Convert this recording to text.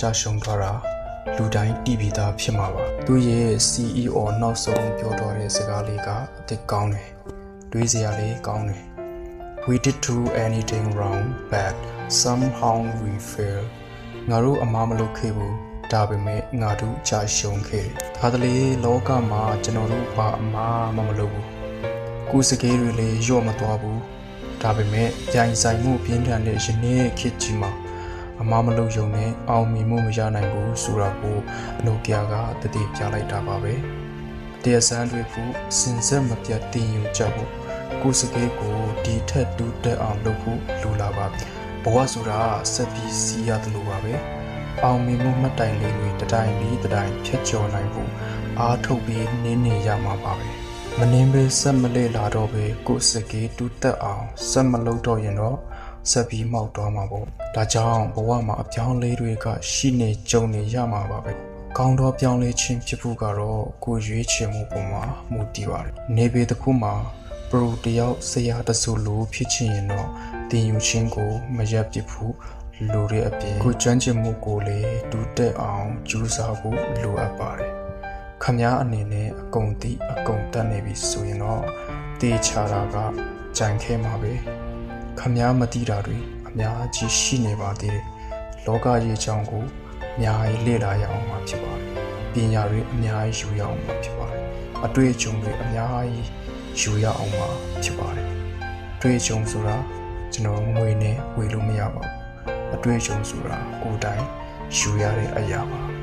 ကြရှုံသွားတာလူတိုင်းတည်ပြီးသားဖြစ်မှာပါသူရဲ့ CEO နောက်ဆုံးပြောတော့တဲ့စကားလေးကအစ်ကောင်းတယ်တွေးစရာလေးကောင်းတယ် we did do anything wrong but somehow we fail ငါတို့အမှားမလုပ်ခဲ့ဘူးဒါပေမဲ့ငါတို့ကြာရှုံးခဲ့တယ်ဒါတလေလောကမှာကျွန်တော်တို့ဘာအမှားမှမလုပ်ဘူးကိုယ်စကေးတွေလည်းညော့မသွားဘူးဒါပေမဲ့ရိုင်ဆိုင်မှုပြင်းထန်တဲ့ယနေ့ခေတ်ကြီးမှာ အမှားမလုပ်ရုံနဲ့အောင်မြင်မှုမရနိုင်ဘူးဆိုတာကိုအနိုကီယာကတတိပြလိုက်တာပါပဲတရားစမ်းတွေဖို့စင်ဆက်မပြတ်တင်ယူကြဖို့ကိုယ်စကေးကိုဒီထက်တူတက်အောင်လုပ်ဖို့လိုလာပါပြီဘဝဆိုတာဆက်ပြီးစီးရတယ်လို့ပါပဲအောင်မြင်မှုမှတ်တိုင်လေးတွေတစ်တိုင်းပြီးတစ်တိုင်းဖြတ်ကျော်နိုင်ဖို့အားထုတ်ပြီးနင်းနေရမှာပါပဲမနှင်းပဲဆက်မလဲလာတော့ပဲကိုယ်စကေးတူတက်အောင်ဆက်မလုပ်တော့ရင်တော့ ဆက်ပြီးမှောက်သွားမှာပေါ့ဒါကြောင့်ဘဝမှာအပြောင်းလဲတွေကရှိနေကြုံနေရမှာပါပဲကောင်းသောပြောင်းလဲခြင်းဖြစ်ဖို့ကတော့ကိုယ်ရွေးချယ်မှုပေါ်မှာမူတည်ပါတယ်နေပေတစ်ခုမှာပရိုတယောက်ဆရာတဆူလိုဖြစ်ချင်ရင်တော့တင်ယူခြင်းကိုမရက်ပစ်ဖို့လိုတဲ့အပြင်ကိုကျွမ်းကျင်မှုကိုလည်းတူတက်အောင်ကြိုးစားဖို့လိုအပ်ပါတယ်ခမားအနေနဲ့အကုန်တိအကုန်တက်နေပြီဆိုရင်တော့တေချာတာကကြံခဲမှာပဲ ခမားမတိတာတွေအများကြီးရှိနေပါသေးတယ်လောကကြီးအကြောင်းကိုအများကြီးလေ့လာရအောင်မှာဖြစ်ပါတယ်ပညာတွေအများကြီးယူရအောင်မှာဖြစ်ပါတယ်အတွေ့အကြုံတွေအများကြီးယူရအောင်မှာဖြစ်ပါတယ်အတွေ့အကြုံဆိုတာကျွန်တော်ငွေနဲ့ဝေလို့မရပါဘူးအတွေ့အကြုံဆိုတာကိုယ်တိုင်ယူရတဲ့အရာပါ